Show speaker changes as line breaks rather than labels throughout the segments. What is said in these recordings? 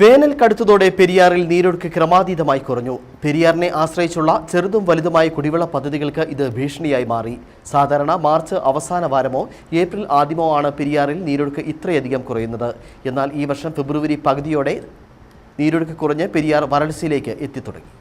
വേനൽ കടുത്തതോടെ പെരിയാറിൽ നീരൊഴുക്ക് ക്രമാതീതമായി കുറഞ്ഞു. പെരിയാറിനെ ആശ്രയിച്ചുള്ള ചെറുതും വലുതുമായ കുടിവെള്ള പദ്ധതികൾക്ക് ഇത് ഭീഷണിയായി മാറി. സാധാരണ മാർച്ച് അവസാന വാരമോ ഏപ്രിൽ ആദ്യമോ ആണ് പെരിയാറിൽ നീരൊഴുക്ക് ഇത്രയധികം കുറയുന്നത്. എന്നാൽ ഈ വർഷം ഫെബ്രുവരി പകുതിയോടെ നീരൊഴുക്ക് കുറഞ്ഞ് പെരിയാർ വരൾച്ചയിലേക്ക് എത്തിത്തുടങ്ങി.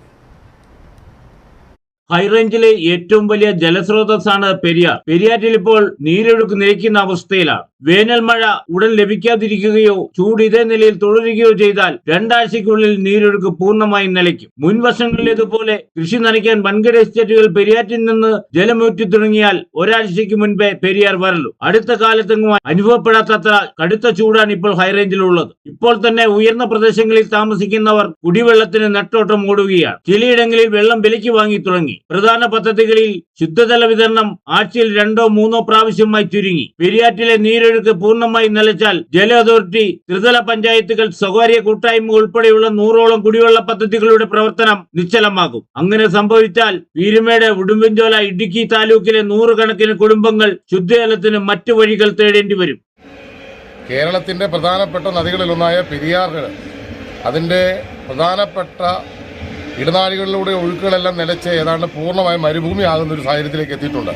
ഹൈറേഞ്ചിലെ ഏറ്റവും വലിയ ജലസ്രോതസ്സാണ് പെരിയാർ. പെരിയാറ്റിൽ ഇപ്പോൾ നീരൊഴുക്ക് നിരക്കുന്ന അവസ്ഥയിലാണ്. വേനൽ മഴ ഉടൻ ലഭിക്കാതിരിക്കുകയോ ചൂട് ഇതേ നിലയിൽ തുടരുകയോ ചെയ്താൽ രണ്ടാഴ്ചയ്ക്കുള്ളിൽ നീരൊഴുക്ക് പൂർണമായും നിലയ്ക്കും. മുൻവർഷങ്ങളിലേതുപോലെ കൃഷി നനയ്ക്കാൻ വൻകിട എസ്റ്റേറ്റുകൾ പെരിയാറ്റിൽ നിന്ന് ജലമൂറ്റി തുടങ്ങിയാൽ ഒരാഴ്ചയ്ക്ക് മുൻപേ പെരിയാർ വരലു അടുത്ത കാലത്തെങ്ങും അനുഭവപ്പെടാത്തത്ര കടുത്ത ചൂടാണ് ഇപ്പോൾ ഹൈറേഞ്ചിലുള്ളത് ഇപ്പോൾ തന്നെ ഉയർന്ന പ്രദേശങ്ങളിൽ താമസിക്കുന്നവർ കുടിവെള്ളത്തിന് നെട്ടോട്ടം ഓടുകയാണ് ചിലയിടങ്ങളിൽ വെള്ളം വിലയ്ക്ക് വാങ്ങി തുടങ്ങി. പ്രധാന പദ്ധതികളിൽ ശുദ്ധജല വിതരണം ആഴ്ചയിൽ രണ്ടോ മൂന്നോ പ്രാവശ്യമായി ചുരുങ്ങി. പെരിയാറ്റിലെ നീരൊഴുക്ക് പൂർണമായി നിലച്ചാൽ ജല അതോറിറ്റി ത്രിതല പഞ്ചായത്തുകൾ സ്വകാര്യ കൂട്ടായ്മ ഉൾപ്പെടെയുള്ള നൂറോളം കുടിവെള്ള പദ്ധതികളുടെ പ്രവർത്തനം നിശ്ചലമാകും. അങ്ങനെ സംഭവിച്ചാൽ പീരുമേട് ഉടുമ്പൻചോല ഇടുക്കി താലൂക്കിലെ നൂറുകണക്കിന് കുടുംബങ്ങൾ ശുദ്ധജലത്തിന് മറ്റു വഴികൾ തേടേണ്ടി വരും.
കേരളത്തിന്റെ പ്രധാനപ്പെട്ട നദികളിലൊന്നായ പെരിയാറുകൾ അതിന്റെ പ്രധാനപ്പെട്ട ഇടനാഴികളിലൂടെ ഒഴുക്കുകളെല്ലാം നിലച്ച് ഏതാണ്ട് പൂർണമായി മരുഭൂമിയാകുന്ന ഒരു സാഹചര്യത്തിലേക്ക് എത്തിയിട്ടുണ്ട്.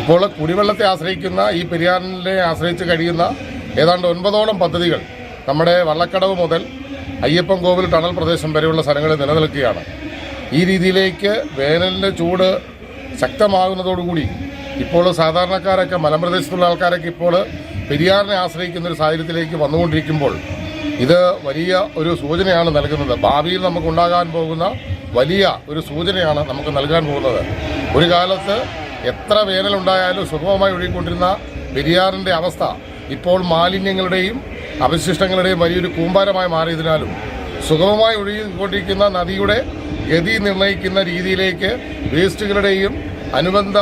ഇപ്പോൾ കുടിവെള്ളത്തെ ആശ്രയിക്കുന്ന ഈ പെരിയാറിനെ ആശ്രയിച്ച് കഴിയുന്ന ഏതാണ്ട് ഒൻപതോളം പദ്ധതികൾ നമ്മുടെ വള്ളക്കടവ് മുതൽ അയ്യപ്പൻ കോവിൽ ടണൽ പ്രദേശം വരെയുള്ള സ്ഥലങ്ങളിൽ നിലനിൽക്കുകയാണ്. ഈ രീതിയിലേക്ക് വേനലിന്റെ ചൂട് ശക്തമാകുന്നതോടുകൂടി ഇപ്പോൾ സാധാരണക്കാരൊക്കെ മലമ്പ്രദേശത്തുള്ള ആൾക്കാരൊക്കെ ഇപ്പോൾ പെരിയാറിനെ ആശ്രയിക്കുന്ന ഒരു സാഹചര്യത്തിലേക്ക് വന്നുകൊണ്ടിരിക്കുമ്പോൾ ഇത് വലിയ ഒരു സൂചനയാണ് നൽകുന്നത്. ഭാവിയിൽ നമുക്കുണ്ടാകാൻ പോകുന്ന വലിയ ഒരു സൂചനയാണ് നമുക്ക് നൽകാൻ പോകുന്നത്. ഒരു കാലത്ത് എത്ര വേനലുണ്ടായാലും സുഗമമായി ഒഴുകിക്കൊണ്ടിരുന്ന പെരിയാറിന്റെ അവസ്ഥ ഇപ്പോൾ മാലിന്യങ്ങളുടെയും അവശിഷ്ടങ്ങളുടെയും വലിയൊരു കൂമ്പാരമായി മാറിയതിനാലും സുഗമമായി ഒഴുകിക്കൊണ്ടിരിക്കുന്ന നദിയുടെ ഗതി നിർണയിക്കുന്ന രീതിയിലേക്ക് വേസ്റ്റുകളുടെയും അനുബന്ധ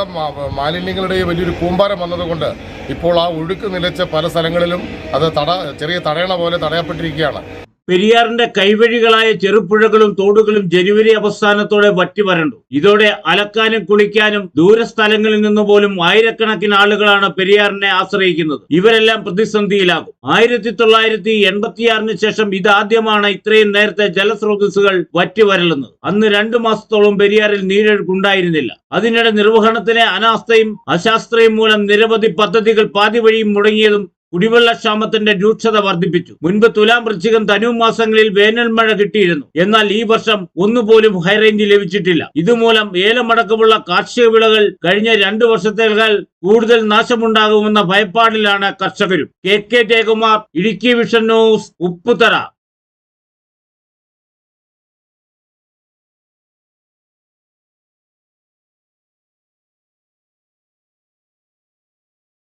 മാലിന്യങ്ങളുടെയും വലിയൊരു കൂമ്പാരം വന്നതുകൊണ്ട് ഇപ്പോൾ ആ ഒഴുക്ക് നിലച്ച പല സ്ഥലങ്ങളിലും അത് തട ചെറിയ തടയണ പോലെ തടയപ്പെട്ടിരിക്കുകയാണ്.
പെരിയാറിന്റെ കൈവഴികളായ ചെറുപുഴകളും തോടുകളും ജനുവരി അവസാനത്തോടെ വറ്റി വരണ്ടു. ഇതോടെ അലക്കാനും കുളിക്കാനും ദൂരസ്ഥലങ്ങളിൽ നിന്ന് പോലും ആയിരക്കണക്കിന് ആളുകളാണ് പെരിയാറിനെ ആശ്രയിക്കുന്നത്. ഇവരെല്ലാം പ്രതിസന്ധിയിലാകും. ആയിരത്തി തൊള്ളായിരത്തി എൺപത്തിയാറിന് ശേഷം ഇതാദ്യമാണ് ഇത്രയും നേരത്തെ ജലസ്രോതസ്സുകൾ വറ്റി വരളുന്നത്. അന്ന് രണ്ടു മാസത്തോളം പെരിയാറിൽ നീരൊഴുക്കുണ്ടായിരുന്നില്ല അതിനിടെ നിർവഹണത്തിലെ അനാസ്ഥയും അശാസ്ത്രയും മൂലം നിരവധി പദ്ധതികൾ പാതി വഴിയും മുടങ്ങിയതും കുടിവെള്ള ക്ഷാമത്തിന്റെ രൂക്ഷത വർദ്ധിപ്പിച്ചു. മുൻപ് തുലാം വൃശ്ചികം ധനു മാസങ്ങളിൽ വേനൽ മഴ കിട്ടിയിരുന്നു. എന്നാൽ ഈ വർഷം ഒന്നുപോലും ഹൈറേഞ്ച് ലഭിച്ചിട്ടില്ല. ഇതുമൂലം ഏലമടക്കമുള്ള കാർഷിക വിളകൾ കഴിഞ്ഞ രണ്ടു വർഷത്തേക്കാൾ കൂടുതൽ നാശമുണ്ടാകുമെന്ന ഭയപ്പാടിലാണ് കർഷകരും. K K Jayakumar Idukki vision news Upputhara.